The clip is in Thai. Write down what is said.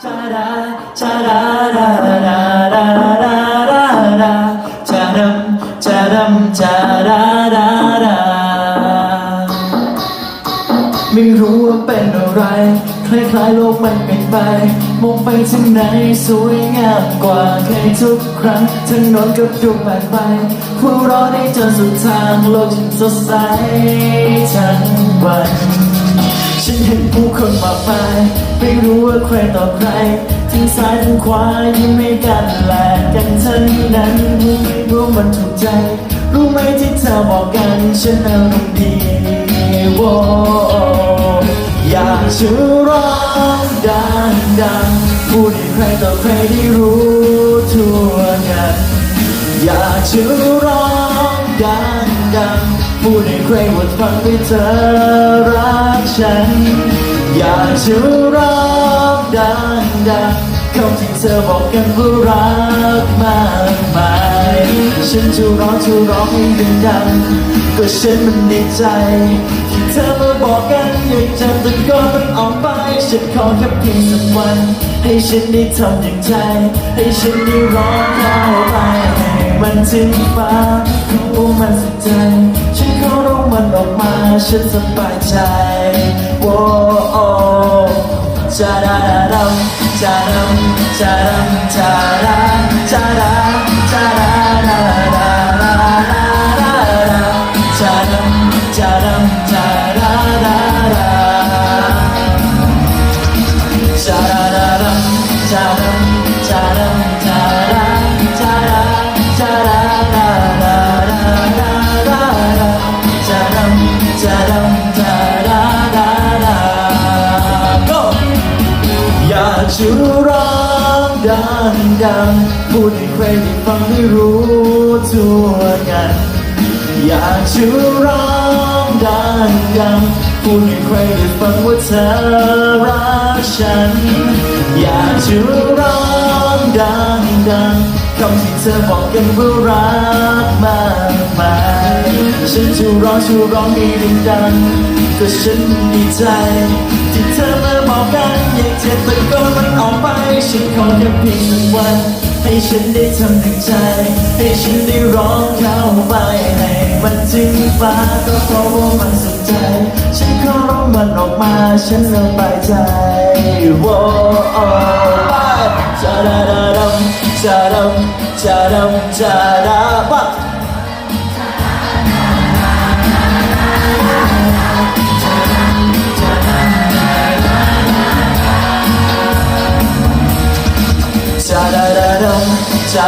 จาดาจาดาดาดาดาดาดาดาจาดำจาดำจาดาดาดาไม่รู้ว่าเป็นอะไร คล้ายๆโลกมันเปลี่ยนไป มองไปทางไหนสวยงามกว่าเคยทุกครั้งถนอนก็ดูแปลกไปหัวเราะได้จนสุดทางโลกจึงสดใสทั้งวันฉัน เห็นผู้คนมากมายไม่รู้ว่าใครต่อใครทั้งซ้ายทั้งขวายิ้มให้กันแลกกันทั้งนั้นรู้ไม่รู้มันถูกใจ รู้ไหมที่เธอบอกกันฉันอารมณ์ดีโว้อยากจะร้องดังดังๆพูดให้ใครต่อใครได้รู้ทั่วกันอยากจะร้องดัง พูดให้ใครหมดฟังว่เธอรักฉัน อยากจะร้องดังดังๆคำที่เธอบอกกันว่ารักมากมายฉันจะร้องจะร้องให้ดังดังก็ฉันมันดีใจที่เธอมาบอกกันอยากจะตะโกนมันออกไปฉันขอแค่เพียงสักวัน ให้ฉันได้ทำอย่างใจ ให้ฉันได้ร้องเข้าไปมันถึงฟ้าโอ้มันสุดใจ ฉันสบายใจโว้โอ้จาดาดาดัมจาดัมจาดัมจาดาจาดาจาดาดาดาดาดาดาดาจาดัมจาดัมจาดาดาดาจาดาดาดัมจาดัมากจะร้องดังดังพูดให้ใครได้ฟังได้รู้ทั่วกัน อยากจะร้องดังดังพูดให้ใครได้ฟังว่าเธอรักฉัน อยากจะร้องดังดังคำที่เธอบอกกันว่ารักมาก ฉันจะร้องจะร้องให้ดังๆก็ฉันดีใจ ที่เธอมาบอกกันอยากจะตะโกนมันออกไป ฉันขอแค่เพียงสักวัน ให้ฉันได้ทำถึงใจ ให้ฉันได้ร้องเข้าไปให้มันถึงฟ้าก็เพราะว่ามันสุขใจ ฉันขอร้องมันออกมา ฉันสบายใจโว้โอ้ไปจาดาดาดัมจาดัมจาดัมจาดาบะ จาดาดาดัมจ